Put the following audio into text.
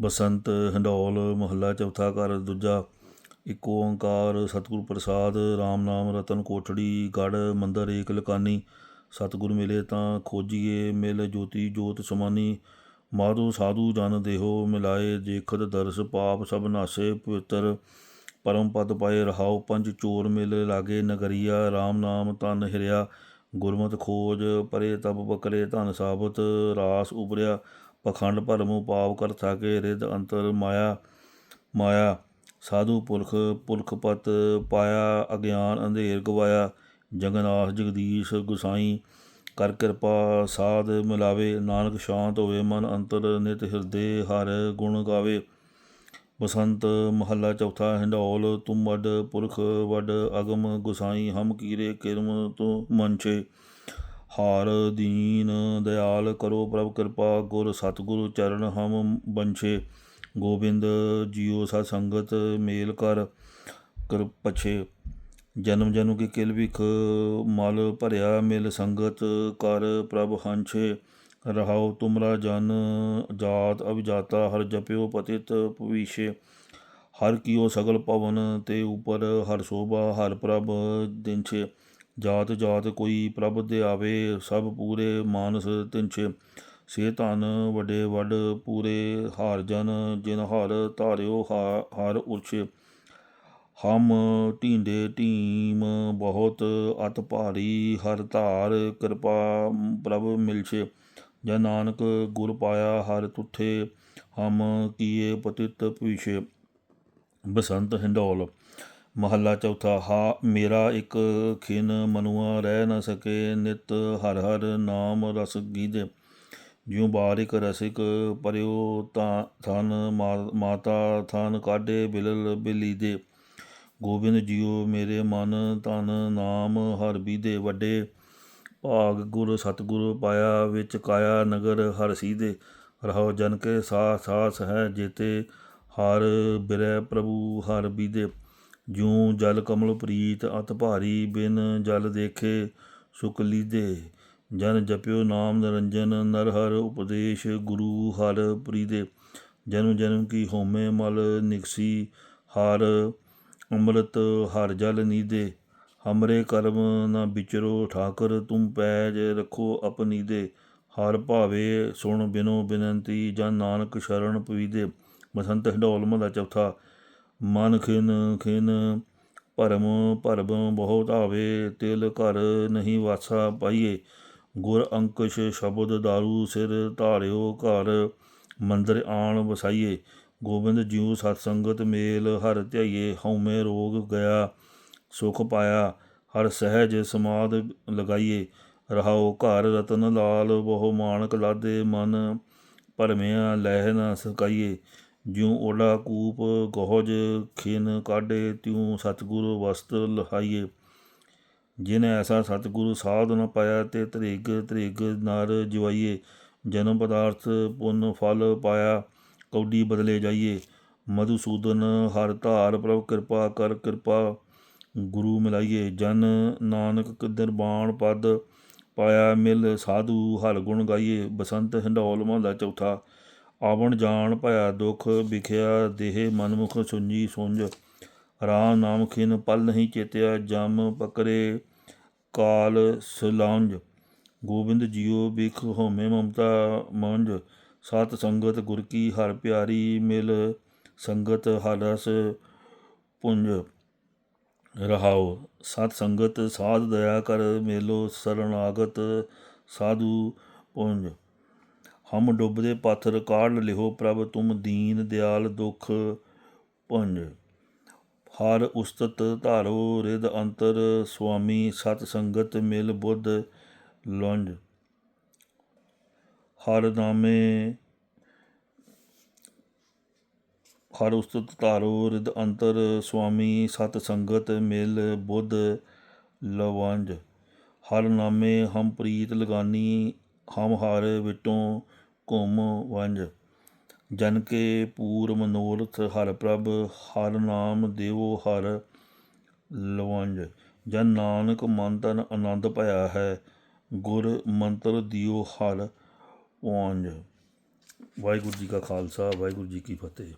ਬਸੰਤ, ਹੰਡੌਲ, ਮਹੱਲਾ, ਚੌਥਾ ਘਰ, ਦੂਜਾ ਇੱਕ ਓੰਕਾਰ, ਸਤਿਗੁਰ ਪ੍ਰਸਾਦ RAM ਨਾਮ, ਰਤਨ, ਕੋਠੜੀ ਗੜ ਮੰਦਰ, ਏਕ ਲਕਾਨੀ। ਸਤਿਗੁਰ ਮਿਲੇ ਤਾਂ ਖੋਜੀਏ, ਮਿਲ ਜੋਤੀ, ਜੋਤ ਸਮਾਨੀ। ਮਾਧੂ ਸਾਧੂ ਜਨ ਦੇਹੋ, ਮਿਲਾਏ ਦੇਖਤ ਦਰਸ, ਪਾਪ ਸਭ ਨਾਸੇ ਪਵਿੱਤਰ। ਪਰਮ ਪਦ ਪਾਏ ਰਹਾਉ ਪੰਜ ਚੋਰ, ਮਿਲ ਲਾਗੇ ਨਗਰੀਆ। RAM ਨਾਮ ਤਨ ਹਿਰਿਆ, ਗੁਰਮਤਿ ਖੋਜ, ਪਰੇ ਤਬ ਬਕਰੇ ਧਨ ਸਾਬਤ, ਰਾਸ ਉਬਰਿਆ ਪਖੰਡ ਭਰਮੂ ਪਾਪ ਕਰ ਥਾਕੇ ਰਿਦ ਅੰਤਰ ਮਾਇਆ ਮਾਇਆ, ਸਾਧੂ ਪੁਰਖ, ਪੁਰਖਪਤ ਪਾਇਆ, ਅਗਿਆਨ ਅੰਧੇਰ ਗਵਾਇਆ ਜਗਨਾਥ ਜਗਦੀਸ਼, ਗੁਸਾਈ, ਕਰ ਕਿਰਪਾ, ਸਾਧ ਮਿਲਾਵੇ, ਨਾਨਕ ਸ਼ਾਂਤ ਹੋਵੇ, ਮਨ ਅੰਤਰ ਨਿਤ ਹਿਰਦੇ ਹਰ ਗੁਣ ਗਾਵੇ। ਬਸੰਤ ਮਹੱਲਾ ਚੌਥਾ, ਹਿੰਡੌਲ ਤੁਮ ਵੱਡ ਪੁਰਖ, ਵਡ ਅਗਮ, ਗੁਸਾਈ, ਹਮ ਕੀਰੇ, ਕਿਰਮ, ਤੂੰ ਮੰਚੇ ਹਾਰ ਦੀਨ, ਦਿਆਲ ਕਰੋ ਪ੍ਰਭ ਕਿਰਪਾ, ਗੁਰ ਸਤਿਗੁਰ ਚਰਨ ਹਮ ਬੰਛੇ। ਗੋਬਿੰਦ ਜੀਓ ਸਤ ਸੰਗਤ, ਮੇਲ ਕਰ ਕਰ ਪਛੇ। ਜਨਮ ਜਨਮ ਕੀ ਕਿਲ ਵਿਖ ਮਲ ਭਰਿਆ ਮਿਲ ਸੰਗਤ, ਕਰ ਪ੍ਰਭ ਹੰਛੇ। ਰਹਾਉ ਤੁਮਰਾ ਜਨ, ਜਾਤ ਅਭਿਜਾਤਾ, ਹਰ ਜਪਿਓ ਪਤਿਤ ਭਵੀਸ਼ੇ। ਹਰ ਕੀਓ ਸਗਲ ਪਵਨ, ਤੇ ਉਪਰ ਹਰ ਸੋਭਾ, ਹਰ ਪ੍ਰਭ ਦਿਨਛੇ। ਜਾਤ ਜਾਤ ਕੋਈ ਪ੍ਰਭ ਦੇ ਆਵੇ ਸਭ ਪੂਰੇ ਮਾਨਸ ਤਿੰਛੇ। ਸੇ ਧਨ ਵੱਡੇ ਵੱਡ ਪੂਰੇ ਹਾਰ ਜਨ, ਜਿਨ ਹਰ ਧਾਰਿਓ ਹਰ ਉਰਛੇ। ਹਮ ਢੀਂਡੇ ਢੀਮ ਬਹੁਤ ਅਤ ਭਾਰੀ, ਹਰ ਧਾਰ ਕਿਰਪਾ ਪ੍ਰਭ ਮਿਲਛੇ। ਜਨ ਨਾਨਕ ਗੁਰ ਪਾਇਆ ਹਰ ਤੁਠੇ, ਹਮ ਕੀਏ ਪਤਿਤ ਭਵਿਸ਼ੇ। ਬਸੰਤ ਹਿੰਡੋਲ ਮਹੱਲਾ ਚੌਥਾ, ਹਾ, ਮੇਰਾ ਇੱਕ ਖਿਨ ਮਨੁਆ ਰਹਿ ਨ ਸਕੇ, ਨਿਤ ਹਰ ਹਰ ਨਾਮ ਰਸ ਗੀਦੇ ਜਿਉ ਬਾਰਿਕ ਰਸਿਕ ਪਰਿਓ ਤਾਂ ਥਨ ਮਾਤਾ ਥਨ ਕਾਢੇ ਬਿਲਲ ਬਿਲੀਦੇ ਗੋਬਿੰਦ ਜੀਓ ਮੇਰੇ ਮਨ ਤਨ ਨਾਮ ਹਰ ਬੀਦੇ ਵੱਡੇ ਭਾਗ ਗੁਰ ਸਤਿਗੁਰ ਪਾਇਆ, ਵਿੱਚ ਕਾਇਆ ਨਗਰ ਹਰ ਸੀਦੇ ਰਹੋ ਜਨ ਕੇ ਸਾ ਸਾਸ ਹੈ ਜੇਤੇ, ਹਰ ਬਿਰੈ ਪ੍ਰਭੂ ਹਰ ਬੀਦੇ ਜਿਉ ਜਲ ਕਮਲ ਪ੍ਰੀਤ ਅਤ ਭਾਰੀ ਬਿਨ ਜਲ ਦੇਖੇ ਸੁਖ ਲੀਦੇ ਜਨ ਜਪਿਓ ਨਾਮ ਨਿਰੰਜਨ, ਨਰ ਹਰ ਉਪਦੇਸ਼ ਗੁਰੂ ਹਰ ਪ੍ਰੀਦੇ ਜਨਮ ਜਨਮ ਕੀ ਹੋਮੇ ਮਲ ਨਿਕਸੀ, ਹਰ ਅੰਮ੍ਰਿਤ ਹਰ ਜਲ ਨੀਦੇ ਹਮਰੇ ਕਰਮ ਨਾ ਵਿਚਰੋ ਠਾਕਰ, ਤੁਮ ਪੈਜ ਰੱਖੋ ਆਪਨੀ ਦੇ ਹਰ ਭਾਵੇ ਸੁਣ ਬਿਨੋ ਬਿਨੰਤੀ, ਜਨ ਨਾਨਕ ਸ਼ਰਨ ਪਵੀਦੇ ਬਸੰਤ ਢੋਲ ਮਹਲਾ ਚੌਥਾ ਮਨ ਖਿਨ ਖਿਨ, ਭਰਮ ਭਰਮ ਬਹੁਤ ਆਵੇ, ਤਿਲ ਘਰ ਨਹੀਂ ਵਾਸਾ ਪਾਈਏ। ਗੁਰ ਅੰਕਸ਼ ਸ਼ਬਦ ਦਾਰੂ ਸਿਰ ਧਾਰਿਓ ਘਰ, ਮੰਦਰ ਆਣ ਵਸਾਈਏ। ਗੋਬਿੰਦ ਜੀਉ ਸਤ ਸੰਗਤ ਮੇਲ ਹਰ ਧਿਆਈਏ, ਹਉਮੈ ਰੋਗ ਗਿਆ ਸੁਖ ਪਾਇਆ। ਹਰ ਸਹਿਜ ਸਮਾਦ ਲਗਾਈਏ ਰਹਾਉ ਘਰ ਰਤਨ ਲਾਲ, ਬਹੁ ਮਾਨਕ ਲਾਦੇ ਮਨ, ਭਰਮਿਆ ਲਹਿ ਨ ਸਕਾਈਏ। ਜਿਉਂ ਓਲਾ ਕੂਪ ਗੋਹਜ ਖਿਨ ਕਾਢੇ, ਤਿਉ ਸਤਿਗੁਰ ਵਸਤ ਲਹਾਈਏ। ਜਿਨ ਐਸਾ ਸਤਿਗੁਰੂ ਸਾਧ ਨ ਪਾਇਆ ਤੇ ਤ੍ਰਿਗ ਤ੍ਰਿਗ ਨਰ ਜਵਾਈਏ। ਜਨਮ ਪਦਾਰਥ ਪੁੰਨ ਫਲ ਪਾਇਆ, ਕੌਡੀ ਬਦਲੇ ਜਾਈਏ। ਮਧੂਸੂਦਨ ਹਰ ਧਾਰ ਪ੍ਰਭ ਕਿਰਪਾ ਕਰ ਕਿਰਪਾ, ਗੁਰੂ ਮਿਲਾਈਏ। ਜਨ ਨਾਨਕ ਦਰਬਾਨ ਪਦ ਪਾਇਆ ਮਿਲ, ਸਾਧੂ ਹਰ ਗੁਣ ਗਾਈਏ। ਬਸੰਤ ਹੰਡੌਲ ਮਹਲਾ ਚੌਥਾ। ਆਵਣ ਜਾਣ ਭਇਆ ਦੁਖ ਵਿਖਿਆ ਦੇਹ ਮਨਮੁਖ ਸੁੰਜੀ ਸੁੰਜ। ਰਾਮ ਨਾਮ ਖਿਨ ਪਲ ਨਹੀਂ ਚੇਤਿਆ, ਜਮ ਪਕਰੇ ਕਾਲ ਸੁਲਾਂਝ। ਗੋਬਿੰਦ ਜੀਓ ਬਿਖ ਹੋਮੇ ਮਮਤਾ ਮੰਜ ਸਤ ਸੰਗਤ ਗੁਰ ਕੀ ਹਰ ਪਿਆਰੀ ਮਿਲ, ਸੰਗਤ ਹਰਸ ਪੁੰਜ। ਰਹਾਓ ਸਤ ਸੰਗਤ ਸਾਧ ਦਇਆ ਕਰ ਮੇਲੋ ਸਰਣਾਗਤ ਸਾਧੂ ਪੁੰਜ। ਹਮ ਡੁੱਬਦੇ ਪਾਥਰ ਕਾਢ ਲਿਹੋ ਪ੍ਰਭ, ਤੁਮ ਦੀਨ ਦਿਆਲ ਦੁਖ ਪੁੰਜ ਹਰ ਉਸਤਤ ਧਾਰੋ ਰਿਦ ਅੰਤਰ, ਸੁਆਮੀ ਸਤ ਸੰਗਤ ਮਿਲ ਬੁੱਧ ਲੰਝ ਹਰ ਨਾਮੇ, ਹਰ ਉਸਤਤ ਧਾਰੋ ਰਿਦ ਅੰਤਰ, ਸੁਆਮੀ ਸਤ ਸੰਗਤ ਮਿਲ ਬੁੱਧ ਲਵੰਜ। ਹਰ ਨਾਮੇ ਹਮ ਪ੍ਰੀਤ ਲਗਾਨੀ, ਹਮ ਹਰ ਵਿਟੋਂ ਘੁੰਮ ਵੰਜ, ਜਨ ਕੇ ਪੂਰ ਮਨੋਰਥ ਹਰ ਪ੍ਰਭ, ਹਰ ਨਾਮ ਦੇਵੋ ਹਰ ਲਵੰਜ। ਜਨ ਨਾਨਕ ਮਨ ਤਨ ਆਨੰਦ ਭਇਆ ਹੈ, ਗੁਰ ਮੰਤਰ ਦਿਓ ਹਰ ਵੰਜ ਵਾਹਿਗੁਰੂ ਜੀ ਕਾ ਖਾਲਸਾ, ਵਾਹਿਗੁਰੂ ਜੀ ਕੀ ਫਤਿਹ।